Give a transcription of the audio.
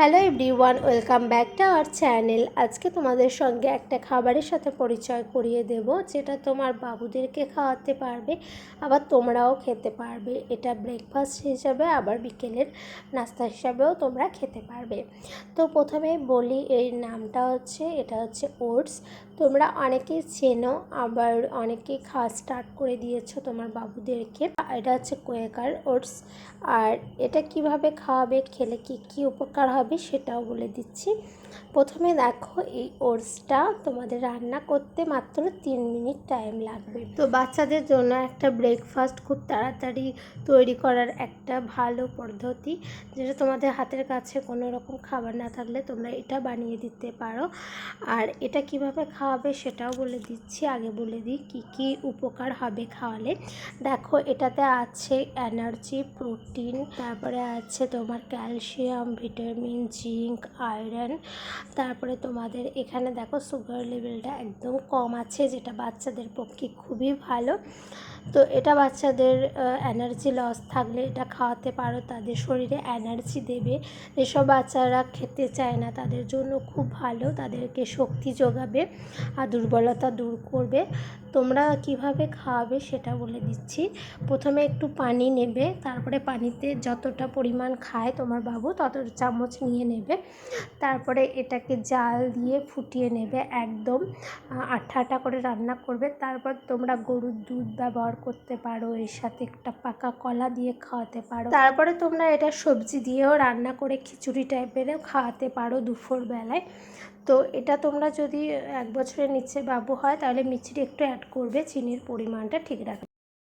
Hello everyone, welcome back to our channel. আজকে তোমাদের সঙ্গে একটা খাবারের সাথে পরিচয় করিয়ে দেব, যেটা তোমার বাবুদেরকে খাওয়াতে পারবে, আবার তোমরাও খেতে পারবে। এটা ব্রেকফাস্ট হিসাবে, আবার বিকেলের নাস্তা হিসাবেও তোমরা খেতে পারবে। তো প্রথমে বলি এই নামটা হচ্ছে, এটা হচ্ছে ওটস। তোমরা অনেকেই চেনো, আবার অনেকেই খাওয়া স্টার্ট করে দিয়েছ তোমার বাবুদেরকে। এটা হচ্ছে কোয়েকার ওটস। আর এটা কীভাবে খাওয়াবে, খেলে কি কি উপকার হবে সেটাও বলে দিচ্ছি। প্রথমে দেখো এই ওটসটা তোমাদের রান্না করতে মাত্র তিন মিনিট টাইম লাগবে। তো বাচ্চাদের জন্য একটা ব্রেকফাস্ট খুব তাড়াতাড়ি তৈরি করার একটা ভালো পদ্ধতি, যেটা তোমাদের হাতের কাছে কোনো রকম খাবার না থাকলে তোমরা এটা বানিয়ে দিতে পারো। আর এটা কীভাবে খাওয়াবে সেটাও বলে দিচ্ছি। আগে বলে দিই কী কী উপকার হবে খাওয়ালে। দেখো এটাতে আছে এনার্জি প্রোটিন তারপরে আছে তোমার ক্যালসিয়াম ভিটামিন জিঙ্ক, আয়রন, তারপরে তোমাদের এখানে দেখো সুগার লেভেলটা একদম কম আছে, যেটা বাচ্চাদের পক্ষে খুবই ভালো। তো এটা বাচ্চাদের এনার্জি লস থাকলে এটা খাওয়াতে পারো, তাদের শরীরে এনার্জি দেবে। যেসব বাচ্চারা খেতে চায় না, তাদের জন্য খুব ভালো, তাদেরকে শক্তি যোগাবে আর দুর্বলতা দূর করবে। তোমরা কীভাবে খাওয়াবে সেটা বলে দিচ্ছি। প্রথমে একটু পানি নেবে, তারপরে পানিতে যতটা পরিমাণ খায় তোমার বাবু তত চামচ নিয়ে নেবে। তারপরে এটাকে জাল দিয়ে ফুটিয়ে নেবে একদম আঠা আঠা করে রান্না করবে। তারপর তোমরা গরুর দুধ ব্যবহার করতে পারো, এর সাথে একটা পাকা কলা দিয়ে খাওয়াতে পারো। তারপরে তোমরা এটা সবজি দিয়েও রান্না করে খিচুড়ি টাইপেরও খাওয়াতে পারো দুপুর বেলায় তো এটা তোমরা যদি এক বছরের নিচে বাবু হয় তাহলে মিচড়ি একটু করবে চিনির পরিমাণটা ঠিক রাখবে।